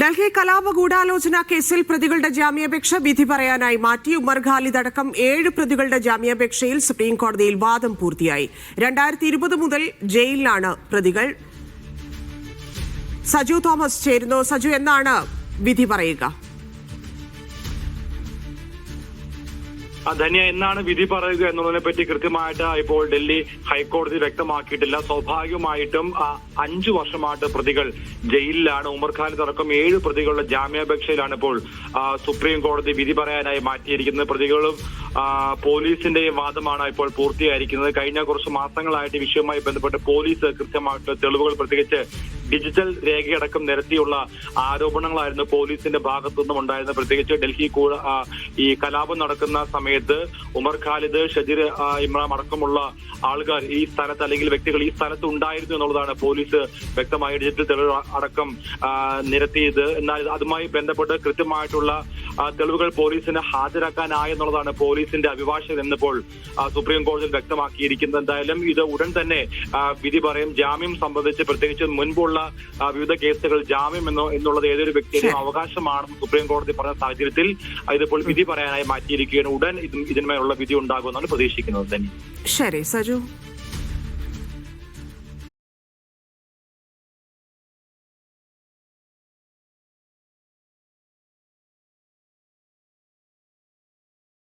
ഡൽഹി കലാപ ഗൂഢാലോചന കേസിൽ പ്രതികളുടെ ജാമ്യാപേക്ഷ വിധി പറയാനായി മാറ്റി ഉമർ ഖാലിദ് അടക്കം ഏഴ് പ്രതികളുടെ ജാമ്യാപേക്ഷയിൽ സുപ്രീംകോടതിയിൽ വാദം പൂർത്തിയായി. രണ്ടായിരത്തി ഇരുപത് മുതൽ ജയിലിലാണ് പ്രതികൾ. സജു തോമസ് ചേരുന്നു. സജു എന്നാണ് വിധി പറയുക? ധന്യ എന്നാണ് വിധി പറയുക എന്നുള്ളതിനെ പറ്റി കൃത്യമായിട്ട് ഇപ്പോൾ ഡൽഹി ഹൈക്കോടതി വ്യക്തമാക്കിയിട്ടില്ല. സ്വാഭാവികമായിട്ടും അഞ്ചു വർഷമായിട്ട് പ്രതികൾ ജയിലിലാണ്. ഉമർ ഖാലിദ് ഏഴ് പ്രതികളുടെ ജാമ്യാപേക്ഷയിലാണ് ഇപ്പോൾ സുപ്രീം കോടതി വിധി പറയാനായി മാറ്റിയിരിക്കുന്നത്. പ്രതികളും പോലീസിന്റെയും വാദമാണ് ഇപ്പോൾ പൂർത്തിയായിരിക്കുന്നത്. കഴിഞ്ഞ കുറച്ച് മാസങ്ങളായിട്ട് വിഷയവുമായി ബന്ധപ്പെട്ട് പോലീസ് കൃത്യമായിട്ട് തെളിവുകൾ പ്രത്യേകിച്ച് ഡിജിറ്റൽ രേഖയടക്കം നിരത്തിയുള്ള ആരോപണങ്ങളായിരുന്നു പോലീസിന്റെ ഭാഗത്തുനിന്നും ഉണ്ടായിരുന്നത്. പ്രത്യേകിച്ച് ഡൽഹി ഈ കലാപം നടക്കുന്ന സമയത്ത് ഉമർ ഖാലിദ് ഷജീർ ഇമ്രാം അടക്കമുള്ള ആൾക്കാർ ഈ സ്ഥലത്ത് അല്ലെങ്കിൽ വ്യക്തികൾ ഈ സ്ഥലത്ത് ഉണ്ടായിരുന്നു എന്നുള്ളതാണ് പോലീസ് വ്യക്തമായി ഡിജിറ്റൽ തെളിവ് അടക്കം നിരത്തിയത്. എന്നാൽ അതുമായി ബന്ധപ്പെട്ട് കൃത്യമായിട്ടുള്ള തെളിവുകൾ പോലീസിന് ഹാജരാക്കാനായെന്നുള്ളതാണ് പോലീസിന്റെ അഭിഭാഷകൻ എന്നിപ്പോൾ സുപ്രീം കോടതി വ്യക്തമാക്കിയിരിക്കുന്നത്. എന്തായാലും ഇത് ഉടൻ തന്നെ വിധി പറയും. ജാമ്യം സംബന്ധിച്ച് പ്രത്യേകിച്ച് മുൻപുള്ള വിവിധ കേസുകൾ ജാമ്യം എന്നോ എന്നുള്ളത് ഏതൊരു വ്യക്തിയുടെയും അവകാശമാണെന്ന് സുപ്രീം കോടതി പറഞ്ഞ സാഹചര്യത്തിൽ ഇതിപ്പോൾ വിധി പറയാനായി മാറ്റിയിരിക്കുകയാണ്. ഉടൻ ഇതും ഇതിന്മേലുള്ള വിധി ഉണ്ടാകുമെന്നാണ് പ്രതീക്ഷിക്കുന്നത്. തന്നെ ശരി സജു.